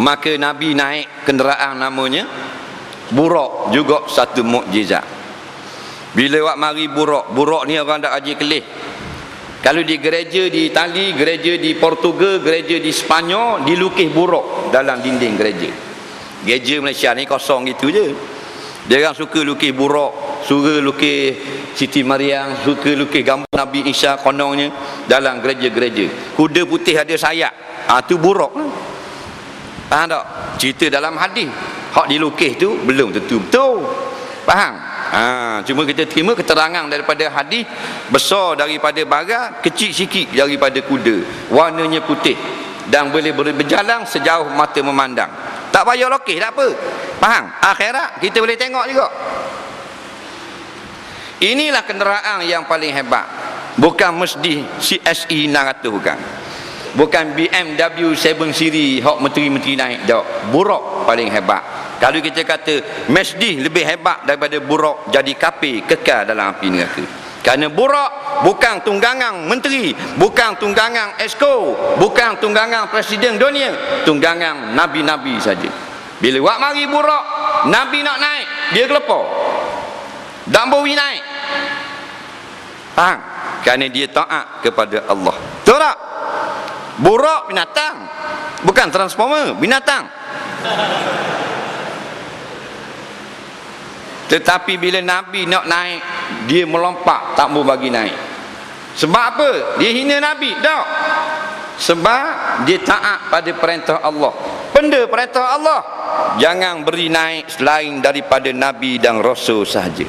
maka Nabi naik kenderaan namanya Buraq juga satu mukjizat. Bila wak mari Buraq Buraq ni orang dak haji kelih. Kalau di gereja di Itali gereja di Portugal gereja di Sepanyol dilukis Buraq dalam dinding gereja. Gereja Malaysia ni kosong gitu je. Dia orang suka lukis Buraq suka lukis Siti Maryam suka lukis gambar Nabi Isa konongnya dalam gereja-gereja. Kuda putih ada sayap. Ah tu Buraq lah Faham tak? Cerita dalam hadis. Hak dilukis tu belum tentu betul. Faham? Ha, cuma kita terima keterangan daripada hadis besar daripada barat, kecil sikit daripada kuda. Warnanya putih dan boleh berjalan sejauh mata memandang. Tak payah lukis tak apa. Faham? Akhirat kita boleh tengok juga. Inilah kenderaan yang paling hebat. Bukan Mercedes CSE 600 bukan bukan BMW 7 siri hok menteri-menteri naik. Tak buruk paling hebat. Kalau kita kata Mercedes lebih hebat daripada buruk jadi kapi kekal dalam api neraka. Kerana buruk bukan tunggangan menteri bukan tunggangan esko bukan tunggangan presiden dunia tunggangan nabi-nabi saja. Bila wak mari buruk nabi nak naik dia kelepar dan naik. Faham? Kerana dia taat kepada Allah. Betul tak Buruk binatang. Bukan transformer, binatang. Tetapi bila Nabi nak naik, dia melompat, tak mau bagi naik. Sebab apa? Dia hina Nabi. Tak. Sebab dia taat pada perintah Allah. Benda perintah Allah. Jangan beri naik selain daripada Nabi dan Rasul sahaja.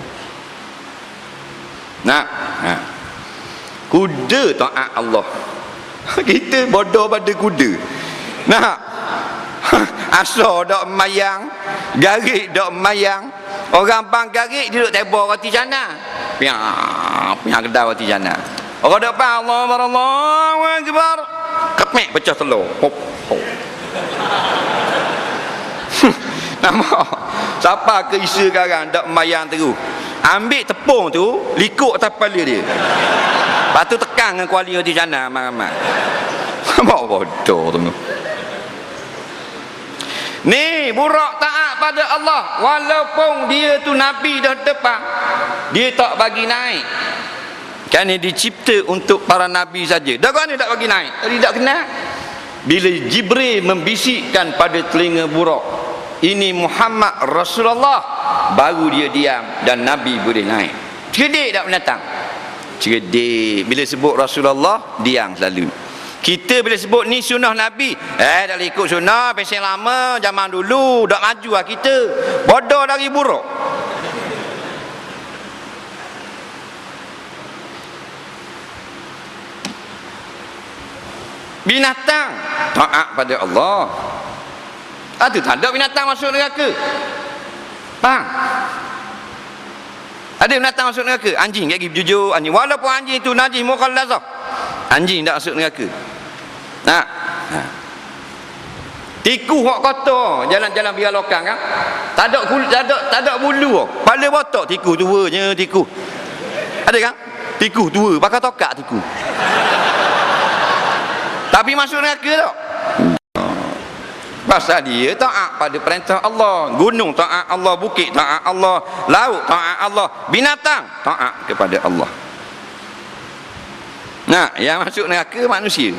Nah, nah. Kuda taat Allah. kita bodoh pada kuda. Nak asal dok mayang garik dok mayang. Orang bang garik duduk tebor roti jana piak piak kedai roti jana orang dok bang Allah Allah akbar. Kemek pecah telur. Hop hop nama siapa ke isu sekarang dok mayang terus ambil tepung tu likuk atas kepala dia Lepas tu tekan dengan kuali di sana mak-mak. Mak bodoh tu. Ni burak taat pada Allah walaupun dia tu nabi dah depan. Dia tak bagi naik. Kan dia dicipta untuk para nabi saja. Dah kan tak bagi naik. Tadi tak kena. Bila Jibril membisikkan pada telinga burak, ini Muhammad Rasulullah, baru dia diam dan nabi boleh naik. Cerdik tak menatang? Cerdik bila sebut Rasulullah diam selalu. Kita bila sebut ni sunnah Nabi. Eh dah ikut sunnah pesen lama zaman dulu dah maju lah kita. Bodoh dari buruk. Binatang. Taat pada Allah. Ada tak ada binatang masuk neraka. Bang ada binatang masuk neraka? Anjing lagi jujur anjing. Walaupun anjing itu najis mukhallazah. Anjing tak masuk neraka. Nah. Ha. Tikus hok kotor jalan-jalan biar lokang kan. Tak ada kulit, tak ada tak ada bulu. Kepala botok tikus tuanya tikus. Ada kan? Tikus tua, bakal tokak tikus. Tapi masuk neraka tak? Pasal dia taat pada perintah Allah. Gunung taat Allah, bukit taat Allah, laut taat Allah, binatang taat kepada Allah. Nah, yang masuk neraka manusia.